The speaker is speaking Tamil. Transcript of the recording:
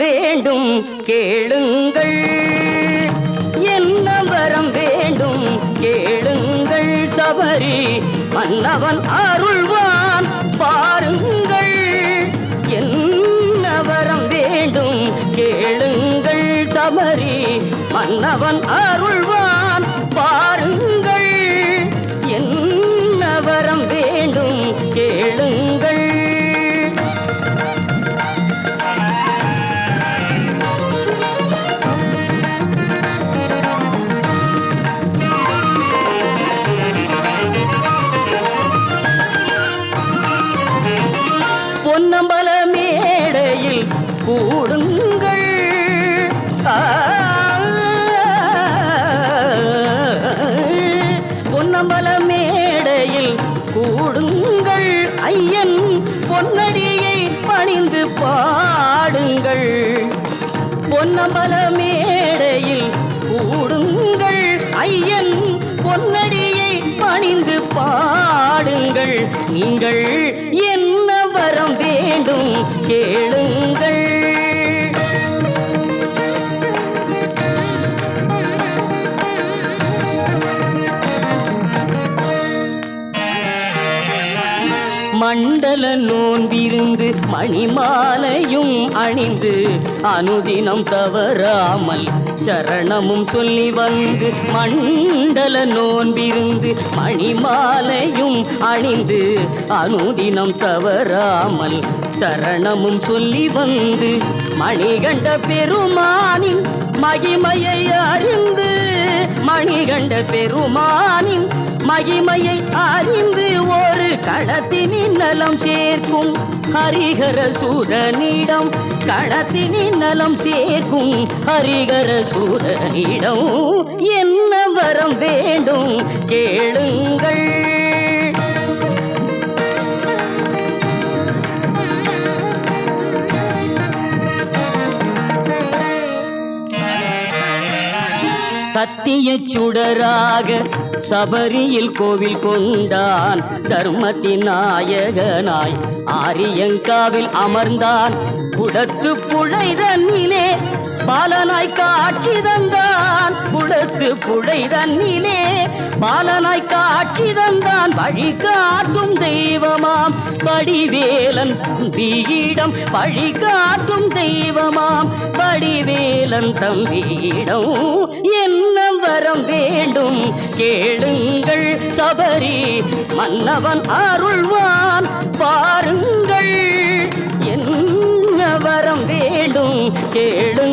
வேண்டும் கேளுங்கள். என்ன வரம் வேண்டும் கேளுங்கள். சபரி மன்னவன் அருள்வான் பாருங்கள். என்ன வரம் வேண்டும் கேளுங்கள். சபரி மன்னவன் அருள்வான் பாருங்கள். பொன்னம்பல மேடையில் கூடுங்கள். பொன்னம்பல மேடையில் கூடுங்கள். ஐயன் பொன்னடியை பணிந்து பாடுங்கள். பொன்னம்பல மேடையில் கூடுங்கள். ஐயன் பொன்னடியை பணிந்து பாடுங்கள். நீங்கள் ஏ கேளு. மண்டல நோன்பிருந்து மணிமாலையும் அணிந்து அனுதினம் தவறாமல் சரணமும் சொல்லி வந்து மண்டல நோன்பிருந்து மணிமாலையும் அணிந்து அனுதினம் தவறாமல் சரணமும் சொல்லி வந்து மணிகண்ட பெருமானின் மகிமையை அறிந்து மணிகண்ட பெருமானின் மகிமையை அறிந்து ஒரு களத்தினின் நலம் சேர்க்கும். ஹரிகர சூதனிடம் களத்தினின் நலம் சேர்க்கும். ஹரிகர சூதனிடம் என்ன வரம் வேண்டும்? கேளுங்கள். சத்திய சுடராக சபரியில் கோவில் கொண்டான் தர்மத்தின் நாயகனாய். ஆரியங்காவில் அமர்ந்தான். குடத்து புழைதன்னிலே பாலனாய் காட்சி தந்தான். குடத்து புழைதன்னிலே பாலனாய் காட்சி தந்தான். வழி காட்டும் தெய்வமாம். படிவேலன் தம்பியிடம் வழி காட்டும் தெய்வமாம். படிவேலன் தம்பியிடம் வரம் வேண்டும். கேளுங்கள் சபரி மன்னவன் அருள்வான். பாருங்கள் என்ன வரம் வேண்டும். கேளுங்கள்